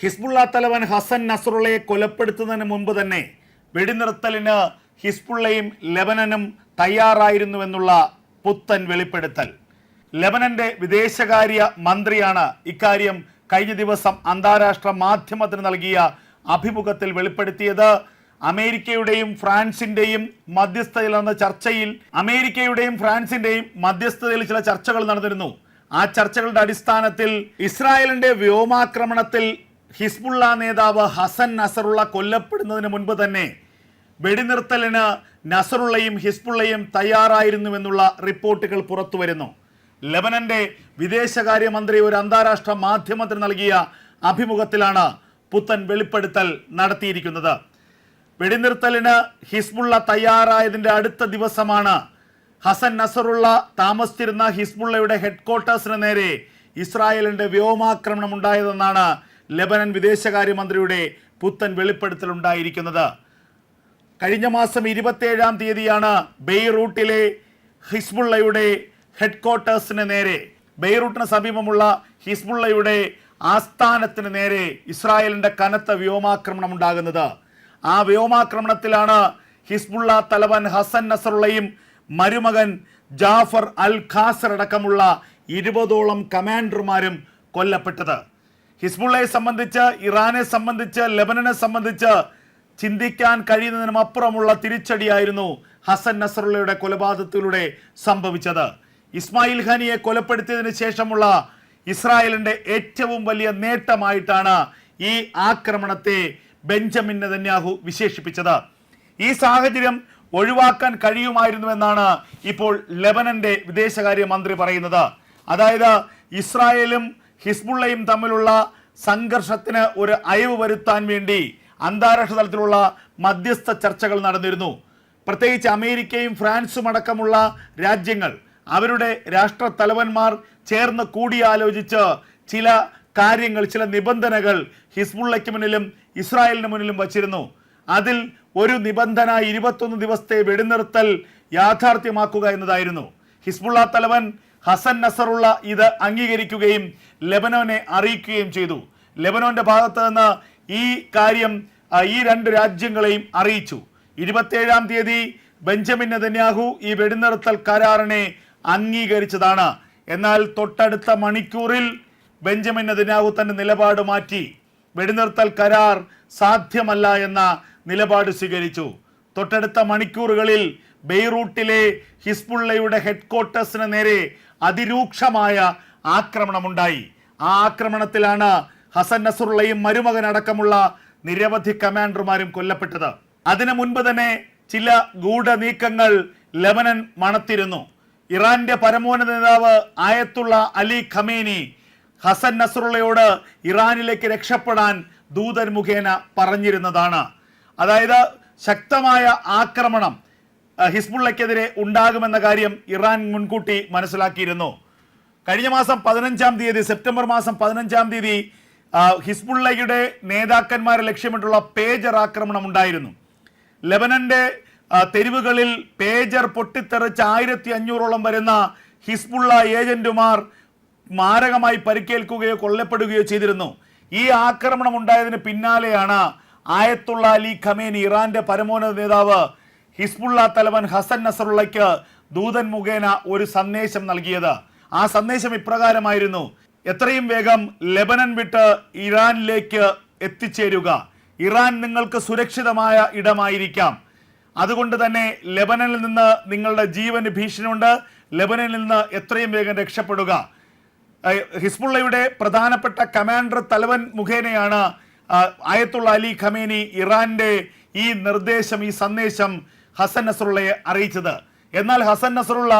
Hezbollah തലവൻ ഹസൻ നസറുള്ളയെ കൊലപ്പെടുത്തുന്നതിന് മുമ്പ് തന്നെ വെടിനിർത്തലിന് ഹിസ്ബുള്ളയും ലെബനനും തയ്യാറായിരുന്നുവെന്നുള്ള പുത്തൻ വെളിപ്പെടുത്തൽ. ലെബനന്റെ വിദേശകാര്യ മന്ത്രിയാണ് ഇക്കാര്യം കഴിഞ്ഞ ദിവസം അന്താരാഷ്ട്ര മാധ്യമത്തിന് നൽകിയ അഭിമുഖത്തിൽ വെളിപ്പെടുത്തിയത്. അമേരിക്കയുടെയും ഫ്രാൻസിന്റെയും മധ്യസ്ഥതയിൽ നടന്ന ചർച്ചയിൽ അമേരിക്കയുടെയും ഫ്രാൻസിന്റെയും മധ്യസ്ഥതയിൽ ചില ചർച്ചകൾ നടന്നിരുന്നു. ആ ചർച്ചകളുടെ അടിസ്ഥാനത്തിൽ ഇസ്രായേലിന്റെ വ്യോമാക്രമണത്തിൽ ഹിസ്ബുള്ള നേതാവ് ഹസൻ നസറുള്ള കൊല്ലപ്പെടുന്നതിന് മുൻപ് തന്നെ വെടിനിർത്തലിന് നസറുള്ളയും ഹിസ്ബുള്ളയും തയ്യാറായിരുന്നുവെന്നുള്ള റിപ്പോർട്ടുകൾ പുറത്തുവരുന്നു ലബനന്റെ വിദേശകാര്യമന്ത്രി ഒരു അന്താരാഷ്ട്ര മാധ്യമത്തിന് നൽകിയ അഭിമുഖത്തിലാണ് പുത്തൻ വെളിപ്പെടുത്തൽ നടത്തിയിരിക്കുന്നത്. വെടിനിർത്തലിന് ഹിസ്ബുള്ള തയ്യാറായതിന്റെ അടുത്ത ദിവസമാണ് ഹസൻ നസറുള്ള താമസിച്ചിരുന്ന ഹിസ്ബുള്ളയുടെ ഹെഡ്ക്വാർട്ടേഴ്സിന് നേരെ ഇസ്രായേലിന്റെ വ്യോമാക്രമണം ഉണ്ടായതെന്നാണ് ലെബനൻ വിദേശകാര്യമന്ത്രിയുടെ പുത്തൻ വെളിപ്പെടുത്തൽ ഉണ്ടായിരിക്കുന്നത് കഴിഞ്ഞ മാസം ഇരുപത്തിയേഴാം തീയതിയാണ് ബെയ്റൂട്ടിലെ ഹിസ്ബുള്ളയുടെ ഹെഡ്ക്വാർട്ടേഴ്സിന് നേരെ ബെയ്റൂട്ടിന് സമീപമുള്ള ഹിസ്ബുള്ളയുടെ ആസ്ഥാനത്തിന് നേരെ ഇസ്രായേലിന്റെ കനത്ത വ്യോമാക്രമണം ഉണ്ടാകുന്നത്. ആ വ്യോമാക്രമണത്തിലാണ് ഹിസ്ബുള്ള തലവൻ ഹസൻ നസറുള്ളയും മരുമകൻ ജാഫർ അൽ ഖാസർ അടക്കമുള്ള ഇരുപതോളം കമാൻഡർമാരും കൊല്ലപ്പെട്ടത്. ഹിസ്ബുള്ളയെ സംബന്ധിച്ച് ഇറാനെ സംബന്ധിച്ച് ലെബനനെ സംബന്ധിച്ച് ചിന്തിക്കാൻ കഴിയുന്നതിനും അപ്പുറമുള്ള തിരിച്ചടിയായിരുന്നു ഹസൻ നസറുള്ളയുടെ കൊലപാതകത്തിലൂടെ സംഭവിച്ചത്. ഇസ്മായിൽ ഖാനിയെ കൊലപ്പെടുത്തിയതിനു ശേഷമുള്ള ഇസ്രായേലിന്റെ ഏറ്റവും വലിയ നേട്ടമായിട്ടാണ് ഈ ആക്രമണത്തെ ബെഞ്ചമിൻ നെതന്യാഹു വിശേഷിപ്പിച്ചത്. ഈ സാഹചര്യം ഒഴിവാക്കാൻ കഴിയുമായിരുന്നുവെന്നാണ് ഇപ്പോൾ ലെബനന്റെ വിദേശകാര്യ മന്ത്രി പറയുന്നത്. അതായത് ഇസ്രായേലും ഹിസ്ബുള്ളയും തമ്മിലുള്ള സംഘർഷത്തിന് ഒരു അയവ് വരുത്താൻ വേണ്ടി അന്താരാഷ്ട്ര തലത്തിലുള്ള മധ്യസ്ഥ ചർച്ചകൾ നടന്നിരുന്നു. പ്രത്യേകിച്ച് അമേരിക്കയും ഫ്രാൻസും അടക്കമുള്ള രാജ്യങ്ങൾ അവരുടെ രാഷ്ട്ര തലവന്മാർ ചേർന്ന് കൂടിയാലോചിച്ച് ചില കാര്യങ്ങൾ ചില നിബന്ധനകൾ ഹിസ്ബുള്ളയ്ക്ക് മുന്നിലും ഇസ്രായേലിന് മുന്നിലും വച്ചിരുന്നു. അതിൽ ഒരു നിബന്ധന ഇരുപത്തൊന്ന് ദിവസത്തെ വെടിനിർത്തൽ യാഥാർത്ഥ്യമാക്കുക എന്നതായിരുന്നു. ഹിസ്ബുള്ള തലവൻ ഹസൻ നസറുള്ള ഇത് അംഗീകരിക്കുകയും ലെബനോനെ അറിയിക്കുകയും ചെയ്തു. ലെബനോന്റെ ഭാഗത്ത് നിന്ന് ഈ കാര്യം ഈ രണ്ട് രാജ്യങ്ങളെയും അറിയിച്ചു. ഇരുപത്തേഴാം തീയതി ബെഞ്ചമിൻ നെതന്യാഹു ഈ വെടിനിർത്തൽ കരാറിനെ അംഗീകരിച്ചതാണ്. എന്നാൽ തൊട്ടടുത്ത മണിക്കൂറിൽ ബെഞ്ചമിൻ നെതന്യാഹു തന്റെ നിലപാട് മാറ്റി. വെടിനിർത്തൽ കരാർ സാധ്യമല്ല എന്ന നിലപാട് സ്വീകരിച്ചു. തൊട്ടടുത്ത മണിക്കൂറുകളിൽ ബെയ്റൂട്ടിലെ ഹിസ്ബുള്ളയുടെ ഹെഡ്ക്വാർട്ടേഴ്സിന് നേരെ അതിരൂക്ഷമായ ആക്രമണമുണ്ടായി. ആ ആക്രമണത്തിലാണ് ഹസൻ നസറുള്ളയും മരുമകൻ അടക്കമുള്ള നിരവധി കമാൻഡർമാരും കൊല്ലപ്പെട്ടത്. അതിനു മുൻപ് തന്നെ ചില ഗൂഢ നീക്കങ്ങൾ ലെബനൻ മണത്തിരുന്നു. ഇറാന്റെ പരമോന്നത നേതാവ് ആയത്തുള്ള അലി ഖമേനി ഹസൻ നസറുള്ളയോട് ഇറാനിലേക്ക് രക്ഷപ്പെടാൻ ദൂതൻ മുഖേന പറഞ്ഞിരുന്നതാണ്. അതായത് ശക്തമായ ആക്രമണം ഹിസ്ബുള്ളയ്ക്കെതിരെ ഉണ്ടാകുമെന്ന കാര്യം ഇറാൻ മുൻകൂട്ടി മനസ്സിലാക്കിയിരുന്നു. കഴിഞ്ഞ മാസം പതിനഞ്ചാം തീയതി സെപ്റ്റംബർ മാസം പതിനഞ്ചാം തീയതി ഹിസ്ബുള്ളയുടെ നേതാക്കന്മാരെ ലക്ഷ്യമിട്ടുള്ള പേജർ ആക്രമണം ഉണ്ടായിരുന്നു. ലെബനന്റെ തെരുവുകളിൽ പേജർ പൊട്ടിത്തെറിച്ച് ആയിരത്തി അഞ്ഞൂറോളം വരുന്ന ഹിസ്ബുള്ള ഏജന്റുമാർ മാരകമായി പരിക്കേൽക്കുകയോ കൊല്ലപ്പെടുകയോ ചെയ്തിരുന്നു. ഈ ആക്രമണം ഉണ്ടായതിന് പിന്നാലെയാണ് ആയത്തുള്ള അലി ഖമേനി ഇറാന്റെ പരമോന്നത നേതാവ് ഹിസ്ബുള്ള തലവൻ ഹസൻ നസറുള്ളയ്ക്ക് ദൂതൻ മുഖേന ഒരു സന്ദേശം നൽകിയത്. ആ സന്ദേശം ഇപ്രകാരമായിരുന്നു. എത്രയും വേഗം ലെബനൻ വിട്ട് ഇറാനിലേക്ക് എത്തിച്ചേരുക. ഇറാൻ നിങ്ങൾക്ക് സുരക്ഷിതമായ ഇടമായിരിക്കാം. അതുകൊണ്ട് തന്നെ ലെബനനിൽ നിന്ന് നിങ്ങളുടെ ജീവന് ഭീഷണിയുണ്ട്. ലെബനനിൽ നിന്ന് എത്രയും വേഗം രക്ഷപ്പെടുക. ഹിസ്ബുള്ളയുടെ പ്രധാനപ്പെട്ട കമാൻഡർ തലവൻ മുഖേനയാണ് ആയത്തുള്ള അലി ഖമേനി ഇറാന്റെ ഈ നിർദ്ദേശം ഈ സന്ദേശം ഹസൻ നസറുള്ളയെ അറിയിച്ചത്. എന്നാൽ ഹസൻ നസറുള്ള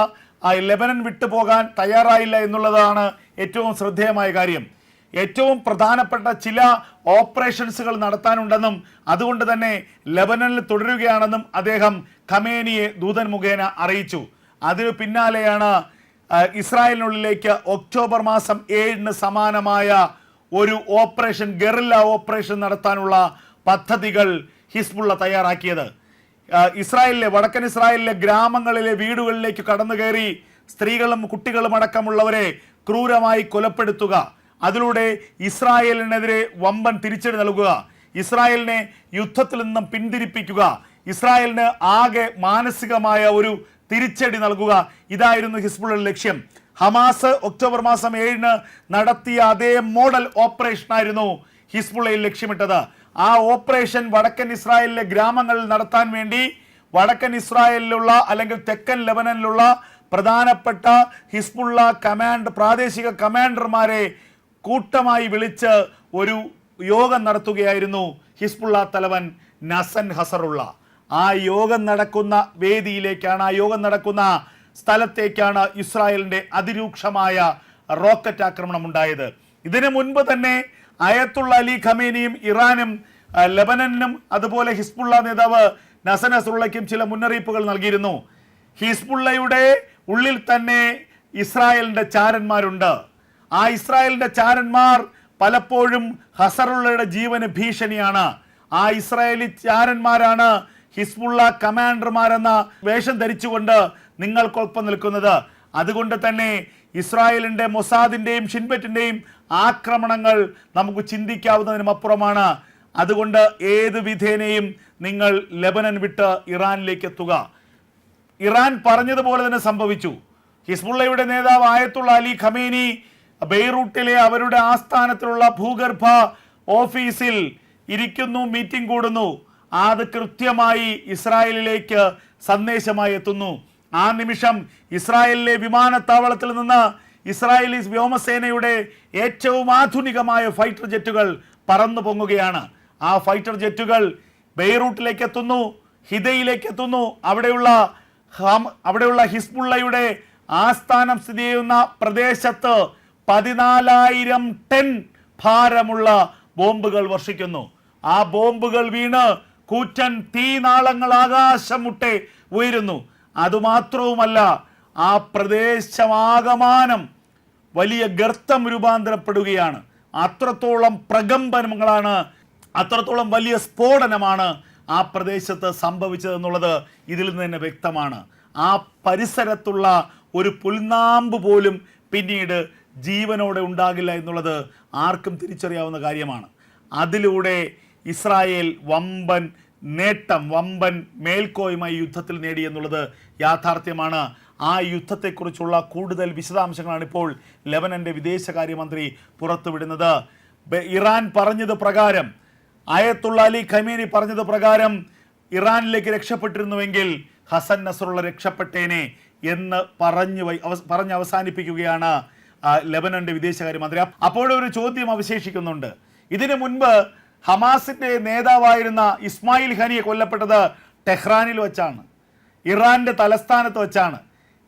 ലെബനൻ വിട്ടുപോകാൻ തയ്യാറായില്ല എന്നുള്ളതാണ് ഏറ്റവും ശ്രദ്ധേയമായ കാര്യം. ഏറ്റവും പ്രധാനപ്പെട്ട ചില ഓപ്പറേഷൻസുകൾ നടത്താനുണ്ടെന്നും അതുകൊണ്ട് തന്നെ ലെബനനിൽ തുടരുകയാണെന്നും അദ്ദേഹം ഖമേനിയെ ദൂതൻ മുഖേന അറിയിച്ചു. അതിനു പിന്നാലെയാണ് ഇസ്രായേലിനുള്ളിലേക്ക് ഒക്ടോബർ മാസം ഏഴിന് സമാനമായ ഒരു ഓപ്പറേഷൻ ഗറില്ല ഓപ്പറേഷൻ നടത്താനുള്ള പദ്ധതികൾ ഹിസ്ബുള്ള തയ്യാറാക്കിയത്. ഇസ്രായേലിലെ വടക്കൻ ഇസ്രായേലിലെ ഗ്രാമങ്ങളിലെ വീടുകളിലേക്ക് കടന്നു കയറി സ്ത്രീകളും കുട്ടികളും അടക്കമുള്ളവരെ ക്രൂരമായി കൊലപ്പെടുത്തുക. അതിലൂടെ ഇസ്രായേലിനെതിരെ വമ്പൻ തിരിച്ചടി നൽകുക. ഇസ്രായേലിനെ യുദ്ധത്തിൽ നിന്നും പിന്തിരിപ്പിക്കുക. ഇസ്രായേലിന് ആകെ മാനസികമായ ഒരു തിരിച്ചടി നൽകുക. ഇതായിരുന്നു ഹിസ്ബുളുടെ ലക്ഷ്യം. ഹമാസ് ഒക്ടോബർ മാസം ഏഴിന് നടത്തിയ അതേ മോഡൽ ഓപ്പറേഷൻ ആയിരുന്നു ഹിസ്ബുള്ളയിൽ ലക്ഷ്യമിട്ടത്. ആ ഓപ്പറേഷൻ വടക്കൻ ഇസ്രായേലിലെ ഗ്രാമങ്ങളിൽ നടത്താൻ വേണ്ടി വടക്കൻ ഇസ്രായേലിലുള്ള അല്ലെങ്കിൽ തെക്കൻ ലെബനനിലുള്ള പ്രധാനപ്പെട്ട ഹിസ്ബുള്ള കമാൻഡ് പ്രാദേശിക കമാൻഡർമാരെ കൂട്ടമായി വിളിച്ച് ഒരു യോഗം നടത്തുകയായിരുന്നു ഹിസ്ബുള്ള തലവൻ നസൻ ഹസറുള്ള. ആ യോഗം നടക്കുന്ന വേദിയിലേക്കാണ് ആ യോഗം നടക്കുന്ന സ്ഥലത്തേക്കാണ് ഇസ്രായേലിന്റെ അതിരൂക്ഷമായ റോക്കറ്റ് ആക്രമണം ഉണ്ടായത്. ഇതിനു മുൻപ് തന്നെ അയത്തുള്ള അലി ഖമേനിയും ഇറാനും ലബനനും അതുപോലെ ഹിസ്ബുള്ള നേതാവ് നസൻ അസുള്ളയ്ക്കും ചില മുന്നറിയിപ്പുകൾ നൽകിയിരുന്നു. ഹിസ്ബുള്ളയുടെ ഉള്ളിൽ തന്നെ ഇസ്രായേലിന്റെ ചാരന്മാരുണ്ട്. ആ ഇസ്രായേലിന്റെ ചാരന്മാർ പലപ്പോഴും ഹസറുള്ളയുടെ ജീവന് ഭീഷണിയാണ്. ആ ഇസ്രായേലി ചാരന്മാരാണ് ഹിസ്ബുള്ള കമാൻഡർമാരെന്ന വേഷം ധരിച്ചുകൊണ്ട് നിങ്ങൾക്കൊപ്പം നിൽക്കുന്നത്. അതുകൊണ്ട് തന്നെ ഇസ്രായേലിന്റെ മൊസാദിന്റെയും ഷിൻബറ്റിന്റെയും ആക്രമണങ്ങൾ നമുക്ക് ചിന്തിക്കാവുന്നതിനും അപ്പുറമാണ്. അതുകൊണ്ട് ഏത് വിധേനയും നിങ്ങൾ ലെബനൻ വിട്ട് ഇറാനിലേക്ക് എത്തുക. ഇറാൻ പറഞ്ഞതുപോലെ തന്നെ സംഭവിച്ചു. ഹിസ്ബുള്ളയുടെ നേതാവ് ആയത്തുള്ള അലി ഖമേനി ബെയ്റൂട്ടിലെ അവരുടെ ആസ്ഥാനത്തിലുള്ള ഭൂഗർഭ ഓഫീസിൽ ഇരിക്കുന്നു മീറ്റിംഗ് കൂടുന്നു. അത് കൃത്യമായി ഇസ്രായേലിലേക്ക് സന്ദേശമായി എത്തുന്നു. ആ നിമിഷം ഇസ്രായേലിലെ വിമാനത്താവളത്തിൽ നിന്ന് ഇസ്രായേലി വ്യോമസേനയുടെ ഏറ്റവും ആധുനികമായ ഫൈറ്റർ ജെറ്റുകൾ പറന്നു പൊങ്ങുകയാണ്. ആ ഫൈറ്റർ ജെറ്റുകൾ ബെയ്റൂട്ടിലേക്ക് എത്തുന്നു ഹിദയിലേക്ക് എത്തുന്നു അവിടെയുള്ള ഹം- അവിടെയുള്ള ഹിസ്ബുള്ളയുടെ ആസ്ഥാനം സ്ഥിതി ചെയ്യുന്ന പ്രദേശത്ത് പതിനാലായിരം ടൺ ഭാരമുള്ള ബോംബുകൾ വർഷിക്കുന്നു. ആ ബോംബുകൾ വീണ് കൂറ്റൻ തീനാളങ്ങൾ ആകാശം മുട്ടെ ഉയരുന്നു. അതുമാത്രവുമല്ല ആ പ്രദേശമാകമാനം വലിയ ഗർത്തം രൂപാന്തരപ്പെടുകയാണ്. അത്രത്തോളം പ്രകമ്പനങ്ങളാണ് അത്രത്തോളം വലിയ സ്ഫോടനമാണ് ആ പ്രദേശത്ത് സംഭവിച്ചതെന്നുള്ളത് ഇതിൽ നിന്ന് തന്നെ വ്യക്തമാണ്. ആ പരിസരത്തുള്ള ഒരു പുൽനാമ്പ് പോലും പിന്നീട് ജീവനോടെ ഉണ്ടാകില്ല എന്നുള്ളത് ആർക്കും തിരിച്ചറിയാവുന്ന കാര്യമാണ്. അതിലൂടെ ഇസ്രായേൽ വമ്പൻ നേട്ടം വമ്പൻ മേൽക്കോയ്മ യുദ്ധത്തിൽ നേടി എന്നുള്ളത് യാഥാർത്ഥ്യമാണ്. ആ യുദ്ധത്തെക്കുറിച്ചുള്ള കൂടുതൽ വിശദാംശങ്ങളാണ് ഇപ്പോൾ ലെബനന്റെ വിദേശകാര്യമന്ത്രി പുറത്തുവിടുന്നത്. ഇറാൻ പറഞ്ഞത് പ്രകാരം അയത്തുള്ള അലി ഖമീനി പറഞ്ഞത് പ്രകാരം ഇറാനിലേക്ക് രക്ഷപ്പെട്ടിരുന്നുവെങ്കിൽ ഹസൻ നസറുള്ള രക്ഷപ്പെട്ടേനെ എന്ന് പറഞ്ഞു പറഞ്ഞ് അവസാനിപ്പിക്കുകയാണ് ലെബനന്റെ വിദേശകാര്യമന്ത്രി. അപ്പ- അപ്പോഴൊരു ചോദ്യം അവശേഷിക്കുന്നുണ്ട്. ഇതിനു മുൻപ് ഹമാസിന്റെ നേതാവായിരുന്ന ഇസ്മായിൽ ഖനിയെ കൊല്ലപ്പെട്ടത് ടെഹ്റാനിൽ വെച്ചാണ്. ഇറാന്റെ തലസ്ഥാനത്ത് വെച്ചാണ്.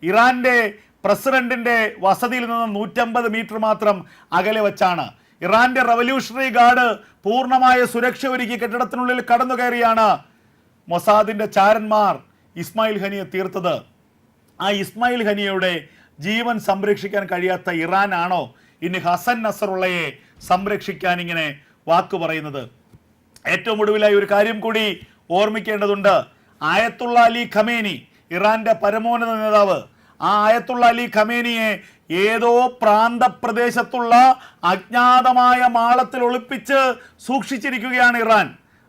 ഇറാന്റെ പ്രസിഡന്റിന്റെ വസതിയിൽ നിന്ന് നൂറ്റമ്പത് മീറ്റർ മാത്രം അകലെ വെച്ചാണ്. ഇറാന്റെ റവല്യൂഷണറി ഗാർഡ് പൂർണമായ സുരക്ഷ ഒരുക്കി കെട്ടിടത്തിനുള്ളിൽ കടന്നു കയറിയാണ് മൊസാദിന്റെ ചാരന്മാർ ഇസ്മായിൽ ഖനിയെ തീർത്തത്. ആ ഇസ്മായിൽ ഖനിയുടെ ജീവൻ സംരക്ഷിക്കാൻ കഴിയാത്ത ഇറാനാണോ? ഇനി ഹസൻ നസറുള്ളയെ സംരക്ഷിക്കാൻ ഇങ്ങനെ വാക്കു പറയുന്നത്. ഏറ്റവും ഒടുവിലായി ഒരു കാര്യം കൂടി ഓർമ്മിക്കേണ്ടതുണ്ട്. ആയത്തുള്ള അലി ഖമേനി ഇറാന്റെ പരമോന്നത നേതാവ്. ആ ആയത്തുള്ള അലി ഖമേനിയെ ഏതോ പ്രാന്തപ്രദേശത്തുള്ള അജ്ഞാതമായ മാളത്തിൽ ഒളിപ്പിച്ച് സൂക്ഷിച്ചിരിക്കുകയാണ് ഇറാൻ.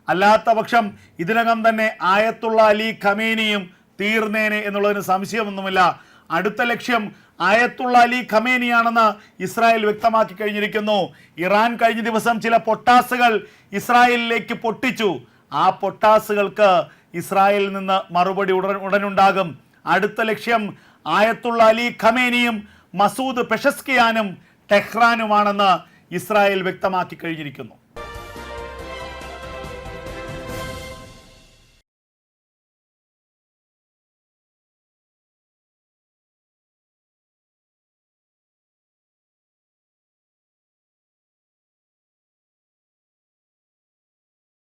അല്ലാത്ത പക്ഷം ഇതിനകം തന്നെ ആയത്തുള്ള അലി ഖമേനിയും തീർന്നേനെ എന്നുള്ളതിന് സംശയമൊന്നുമില്ല. അടുത്ത ലക്ഷ്യം ആയത്തുള്ള അലി ഖമേനിയാണെന്ന് ഇസ്രായേൽ വ്യക്തമാക്കി കഴിഞ്ഞിരിക്കുന്നു. ഇറാൻ കഴിഞ്ഞ ദിവസം ചില പൊട്ടാസുകൾ ഇസ്രായേലിലേക്ക് പൊട്ടിച്ചു. ആ പൊട്ടാസുകൾക്ക് ഇസ്രായേലിൽ നിന്ന് മറുപടി ഉടൻ ഉടനുണ്ടാകും. അടുത്ത ലക്ഷ്യം ആയത്തുള്ള അലി ഖമേനിയും മസൂദ് പെഷസ്കിയാനും ടെഹ്റാനുമാണെന്ന് ഇസ്രായേൽ വ്യക്തമാക്കി കഴിഞ്ഞിരിക്കുന്നു.